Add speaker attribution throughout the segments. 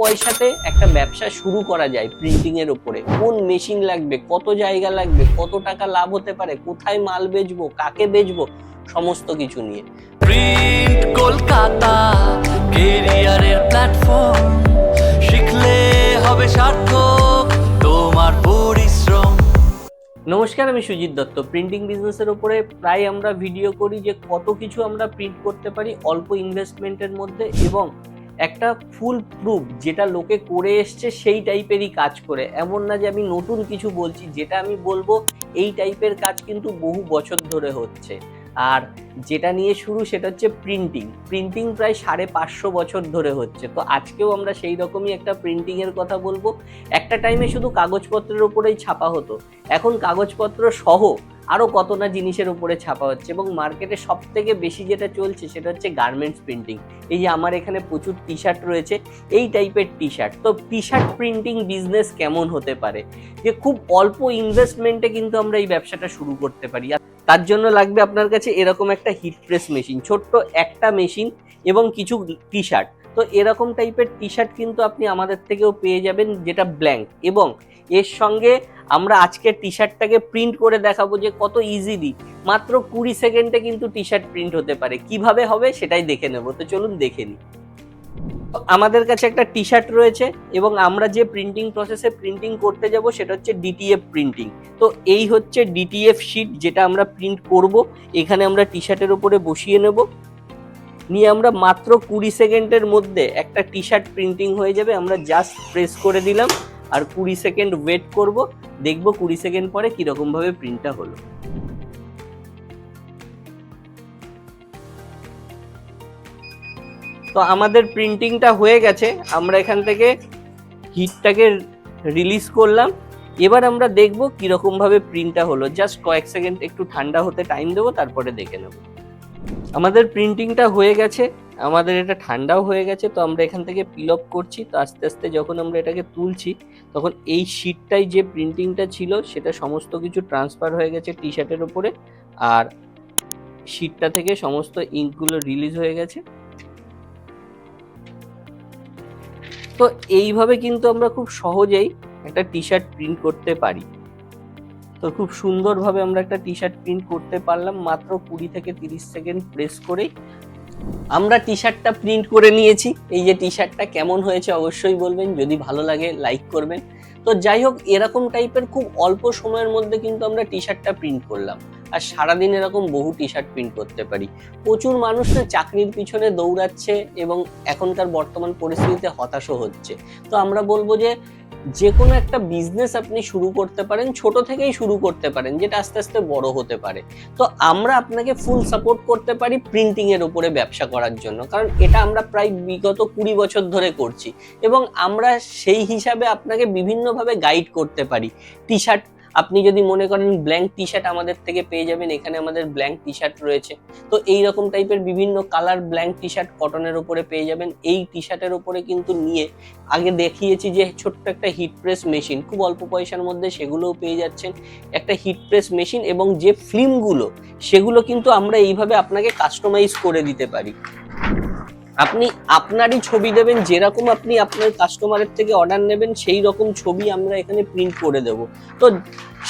Speaker 1: পয়সাতে একটা ব্যবসা শুরু করা যায় প্রিন্টিং এর উপরে। কোন মেশিন লাগবে কত জায়গা লাগবে কত টাকা লাভ হতে পারে কোথায় মাল বেচবো কাকে বেচবো সমস্ত কিছু নিয়ে।
Speaker 2: প্রিন্ট কলকাতা কেরিয়ারের প্ল্যাটফর্ম শিখলে হবে সার্থক তোমার পরিশ্রম।
Speaker 1: নমস্কার আমি সুজিত দত্ত। প্রিন্টিং বিজনেসের উপরে প্রায় আমরা ভিডিও করি যে কত কিছু আমরা প্রিন্ট করতে পারি অল্প ইনভেস্টমেন্টের মধ্যে এবং একটা ফুল প্রুফ যেটা লোকে করে এসছে সেই টাইপেরই কাজ করে। এমন না যে আমি নতুন কিছু বলছি, যেটা আমি বলব এই টাইপের কাজ কিন্তু বহু বছর ধরে হচ্ছে। আর যেটা নিয়ে শুরু সেটা হচ্ছে প্রিন্টিং প্রিন্টিং প্রায় সাড়ে পাঁচশো বছর ধরে হচ্ছে। তো আজকেও আমরা সেই রকমই একটা প্রিন্টিংয়ের কথা বলব। একটা টাইমে শুধু কাগজপত্রের ওপরেই ছাপা হতো। এখন কাগজপত্র সহ আরও কত না জিনিসের উপরে ছাপা হচ্ছে এবং মার্কেটে সব থেকে বেশি যেটা চলছে সেটা হচ্ছে গার্মেন্টস প্রিন্টিং এই যে আমার এখানে প্রচুর টি শার্ট রয়েছে, এই টাইপের টি শার্ট তো টি শার্ট প্রিন্টিং বিজনেস কেমন হতে পারে? যে খুব অল্প ইনভেস্টমেন্টে কিন্তু আমরা এই ব্যবসাটা শুরু করতে পারি। আর তার জন্য লাগবে আপনার কাছে এরকম একটা হিট প্রেস মেশিন ছোট্ট একটা মেশিন এবং কিছু টি শার্ট তো এরকম টাইপের টি শার্ট কিন্তু আপনি আমাদের থেকেও পেয়ে যাবেন, যেটা ব্ল্যাঙ্ক এবং এর সঙ্গে আমরা আজকে টি শার্টটাকে প্রিন্ট করে দেখাবো যে কত ইজিলি মাত্র কুড়ি সেকেন্ডে কিন্তু টি শার্ট প্রিন্ট হতে পারে। কীভাবে হবে সেটাই দেখে নেব। তো চলুন দেখে নিই। আমাদের কাছে একটা টি শার্ট রয়েছে এবং আমরা যে প্রিন্টিং প্রসেসে প্রিন্টিং করতে যাব সেটা হচ্ছে ডিটিএফ প্রিন্টিং তো এই হচ্ছে ডিটিএফ শিট যেটা আমরা প্রিন্ট করব। এখানে আমরা টি শার্টের উপরে বসিয়ে নেব। নিয়ে আমরা মাত্র কুড়ি সেকেন্ডের মধ্যে একটা টি শার্ট প্রিন্টিং হয়ে যাবে, আমরা জাস্ট প্রেস করে দিলাম, আর কুড়ি সেকেন্ড ওয়েট করব, দেখব কুড়ি সেকেন্ড পরে কীরকমভাবে প্রিন্টটা হলো। তো আমাদের প্রিন্টিংটা হয়ে গেছে, আমরা এখান থেকে হিটটাকে রিলিজ করলাম, এবার আমরা দেখব কীরকমভাবে প্রিন্টটা হলো। জাস্ট কয়েক সেকেন্ড একটু ঠান্ডা হতে টাইম দেবো, তারপরে দেখে নেব। আমাদের প্রিন্টিংটা হয়ে গেছে, আমাদের এটা ঠান্ডাও হয়ে গেছে, তো আমরা এখান থেকে পিল অফ করছি, তো আস্তে আস্তে যখন আমরা এটাকে তুলছি, তখন এই শিটটাই যে প্রিন্টিংটা ছিল, সেটা সমস্ত কিছু ট্রান্সফার হয়ে গেছে টি শার্টের উপরে, আর শিটটা থেকে সমস্ত ইঙ্কগুলো রিলিজ হয়ে গেছে। তো এইভাবে কিন্তু আমরা খুব সহজেই একটা টি শার্ট প্রিন্ট করতে পারি। তো খুব সুন্দরভাবে আমরা একটা টি শার্ট প্রিন্ট করতে পারলাম। মাত্র কুড়ি থেকে তিরিশ সেকেন্ড প্রেস করেই। আমরা টি শার্টটা প্রিন্ট করে নিয়েছি। এই যে টি শার্টটা কেমন হয়েছে অবশ্যই বলবেন। যদি ভালো লাগে লাইক করবেন। তো যাই হোক, এরকম টাইপের খুব অল্প সময়ের মধ্যে কিন্তু আমরা টি শার্টটা প্রিন্ট করলাম। আর সারাদিন এরকম বহু টি শার্ট প্রিন্ট করতে পারি। প্রচুর মানুষ চাকরির পিছনে দৌড়াচ্ছে এবং এখনকার বর্তমান পরিস্থিতিতে হতাশও হচ্ছে। তো আমরা বলব যে যে কোনো একটা বিজনেস আপনি শুরু করতে পারেন, ছোট থেকেই শুরু করতে পারেন, যেটা আস্তে আস্তে বড় হতে পারে। তো আমরা আপনাকে ফুল সাপোর্ট করতে পারি প্রিন্টিংয়ের উপরে ব্যবসা করার জন্য, কারণ এটা আমরা প্রায় বিগত কুড়ি বছর ধরে করছি। এবং আমরা সেই হিসাবে আপনাকে বিভিন্নভাবে গাইড করতে পারি। টি শার্ট আপনি যদি মনে করেন ব্ল্যাঙ্ক টি শার্ট আমাদের থেকে পেয়ে যাবেন, এখানে আমাদের ব্ল্যাঙ্ক টি শার্ট রয়েছে। তো এই রকম টাইপের বিভিন্ন কালার ব্ল্যাঙ্ক টি শার্ট কটনের উপরে পেয়ে যাবেন। এই টি শার্টের উপরে কিন্তু নিয়ে আগে দেখিয়েছি যে ছোট্ট একটা হিট প্রেস মেশিন খুব অল্প পয়সার মধ্যে সেগুলোও পেয়ে যাচ্ছেন। একটা হিট প্রেস মেশিন এবং যে ফিল্মগুলো সেগুলো কিন্তু আমরা এইভাবে আপনাকে কাস্টমাইজ করে দিতে পারি। আপনি আপনারই ছবি দেবেন, যেরকম আপনি আপনার কাস্টমারের থেকে অর্ডার নেবেন সেই রকম ছবি আমরা এখানে প্রিন্ট করে দেব। তো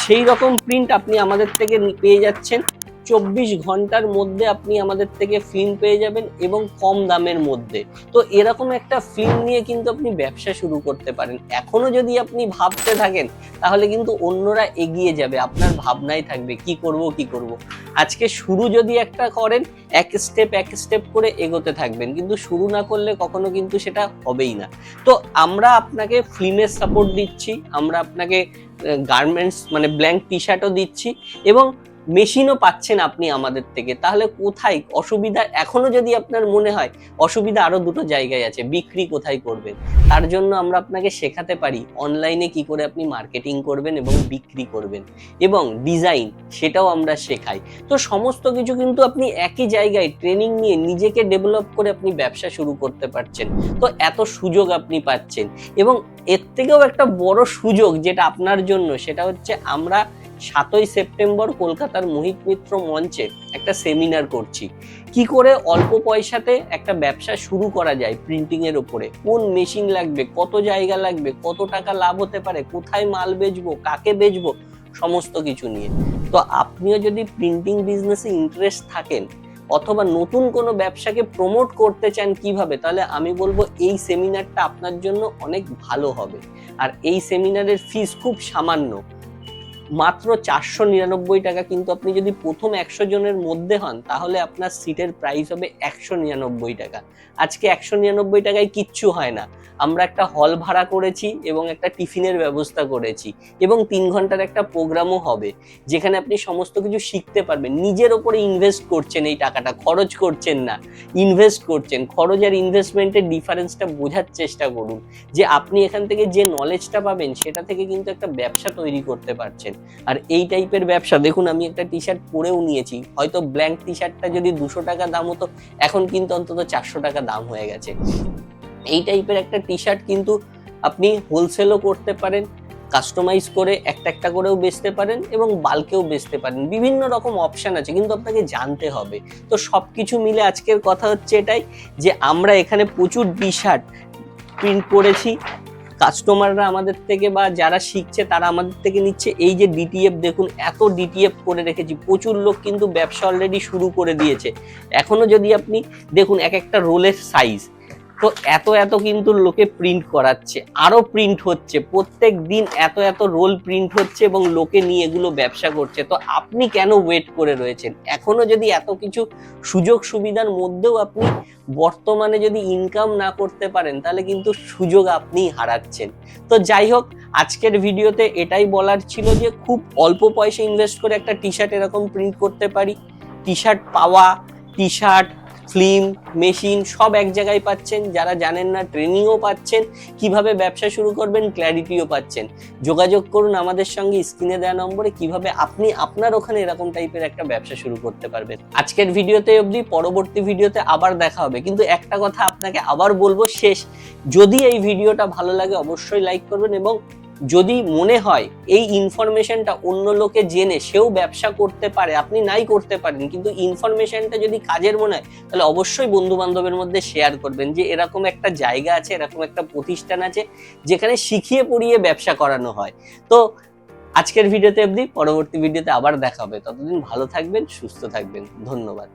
Speaker 1: সেই রকম প্রিন্ট আপনি আমাদের থেকে পেয়ে যাচ্ছেন। চব্বিশ ঘণ্টার মধ্যে আপনি আমাদের থেকে ফিল্ম পেয়ে যাবেন এবং কম দামের মধ্যে। তো এরকম একটা ফিল্ম নিয়ে কিন্তু আপনি ব্যবসা শুরু করতে পারেন। এখনও যদি আপনি ভাবতে থাকেন, তাহলে কিন্তু অন্যরা এগিয়ে যাবে। আপনার ভাবনাই থাকবে, কি করব কি করব? আজকে শুরু যদি একটা করেন, এক স্টেপ এক স্টেপ করে এগোতে থাকবেন। কিন্তু শুরু না করলে কখনো কিন্তু সেটা হবেই না। তো আমরা আপনাকে ফিল্মের সাপোর্ট দিচ্ছি, আমরা আপনাকে গার্মেন্টস মানে ব্ল্যাঙ্ক টি শার্টও দিচ্ছি এবং মেশিনও পাচ্ছেন আপনি আমাদের থেকে। তাহলে কোথায়? অসুবিধা এখনও যদি আপনার মনে হয়, অসুবিধা আরও দুটো জায়গায় আছে। বিক্রি কোথায় করবেন? তার জন্য আমরা আপনাকে শেখাতে পারি অনলাইনে কি করে আপনি মার্কেটিং করবেন এবং বিক্রি করবেন। এবং ডিজাইন সেটাও আমরা শেখাই। তো সমস্ত কিছু কিন্তু আপনি একই জায়গায় ট্রেনিং নিয়ে নিজেকে ডেভেলপ করে আপনি ব্যবসা শুরু করতে পারছেন। তো এত সুযোগ আপনি পাচ্ছেন। এবং এর থেকেও একটা বড় সুযোগ যেটা আপনার জন্য, সেটা হচ্ছে আমরা সাতই সেপ্টেম্বর কলকাতার মোহিত মিত্র মঞ্চে একটা সেমিনার করছি। কি করে অল্প পয়সাতে একটা ব্যবসা শুরু করা যায় প্রিন্টিং এর উপরে কোন মেশিন লাগবে? কত জায়গা লাগবে? কত টাকা লাভ হতে পারে? কোথায় মাল বেচবো? কাকে বেচবো? সমস্ত কিছু নিয়ে। তো আপনিও যদি প্রিন্টিং বিজনেসে ইন্টারেস্ট থাকেন, অথবা নতুন কোনো ব্যবসাকে প্রমোট করতে চান কীভাবে, তাহলে আমি বলব এই সেমিনারটা আপনার জন্য অনেক ভালো হবে। আর এই সেমিনারের ফিস খুব সামান্য। মাত্র চারশো নিরানব্বই টাকা, কিন্তু আপনি যদি প্রথম একশো জনের মধ্যে হন, তাহলে আপনার সিটের প্রাইস হবে একশো নিরানব্বই টাকা। আজকে একশো নিরানব্বই টাকায় কিচ্ছু হয় না। আমরা একটা হল ভাড়া করেছি এবং একটা টিফিনের ব্যবস্থা করেছি এবং তিন ঘণ্টার একটা প্রোগ্রামও হবে, যেখানে আপনি সমস্ত কিছু শিখতে পারবেন। নিজের ওপরে ইনভেস্ট করছেন এই টাকাটা, খরচ করছেন না। ইনভেস্ট করছেন। খরচ আর ইনভেস্টমেন্টের ডিফারেন্সটা বোঝার চেষ্টা করুন, যে আপনি এখান থেকে যে নলেজটা পাবেন, সেটা থেকে কিন্তু একটা ব্যবসা তৈরি করতে পারছেন। আর এই টাইপের ব্যবসা, দেখুন আমি একটা টি শার্ট পরেও নিয়েছি, হয়তো ব্ল্যাঙ্ক টি শার্টটা যদি দুশো টাকা দাম হতো, এখন কিন্তু অন্তত চারশো টাকা দাম হয়ে গেছে। এই টাইপের একটা টি শার্ট কিন্তু আপনি হোলসেলও করতে পারেন কাস্টমাইজ করে একটা একটা করেও বেচতে পারেন এবং বাল্কেও বেচতে পারেন। বিভিন্ন রকম অপশন আছে, কিন্তু আপনাকে জানতে হবে। তো সব কিছু মিলে আজকের কথা হচ্ছে এটাই যে আমরা এখানে প্রচুর টি শার্ট প্রিন্ট করেছি কাস্টমাররা আমাদের থেকে বা যারা শিখছে, তারা আমাদের থেকে নিচ্ছে। এই যে ডিটিএফ দেখুন, এত ডিটিএফ করে রেখেছি। প্রচুর লোক কিন্তু ব্যবসা অলরেডি শুরু করে দিয়েছে। এখনও যদি আপনি, দেখুন, এক একটা রোলের সাইজ তো এত এত কিন্তু লোকে প্রিন্ট করাচ্ছে, আরও প্রিন্ট হচ্ছে, প্রত্যেক দিন এত এত রোল প্রিন্ট হচ্ছে এবং লোকে নিয়ে এগুলো ব্যবসা করছে। তো আপনি কেন ওয়েট করে রয়েছেন? এখনও যদি এত কিছু সুযোগ সুবিধার মধ্যেও আপনি বর্তমানে যদি ইনকাম না করতে পারেন, তাহলে কিন্তু সুযোগ আপনিই হারাচ্ছেন। তো যাই হোক, আজকের ভিডিওতে এটাই বলার ছিল যে খুব অল্প পয়সা ইনভেস্ট করে একটা টি শার্ট এরকম প্রিন্ট করতে পারি। টি শার্ট পাওয়া টি শার্ট ফিল্ম, মেশিন সব এক জায়গায় পাচ্ছেন। যারা জানেন না, ট্রেনিংও পাচ্ছেন। কীভাবে ব্যবসা শুরু করবেন, ক্ল্যারিটিও পাচ্ছেন। যোগাযোগ করুন আমাদের সঙ্গে, স্ক্রিনে দেওয়া নম্বরে। কীভাবে আপনি আপনার ওখানে এরকম টাইপের একটা ব্যবসা শুরু করতে পারবেন। আজকের ভিডিওতে অবধি, পরবর্তী ভিডিওতে আবার দেখা হবে। কিন্তু একটা কথা আপনাকে আবার বলব শেষ। যদি এই ভিডিওটা ভালো লাগে, অবশ্যই লাইক করবেন এবং যদি মনে হয় এই ইনফরমেশনটা অন্য লোকে জেনে সেও ব্যবসা করতে পারে, আপনি নাই করতে পারেন, কিন্তু ইনফরমেশনটা যদি কাজের মনে হয়, তাহলে অবশ্যই বন্ধু বান্ধবের মধ্যে শেয়ার করবেন যে এরকম একটা জায়গা আছে, এরকম একটা প্রতিষ্ঠান আছে, যেখানে শিখিয়ে পড়িয়ে ব্যবসা করানো হয়। তো আজকের ভিডিওতে অবধি, পরবর্তী ভিডিওতে আবার দেখা হবে। ততদিন ভালো থাকবেন, সুস্থ থাকবেন। ধন্যবাদ।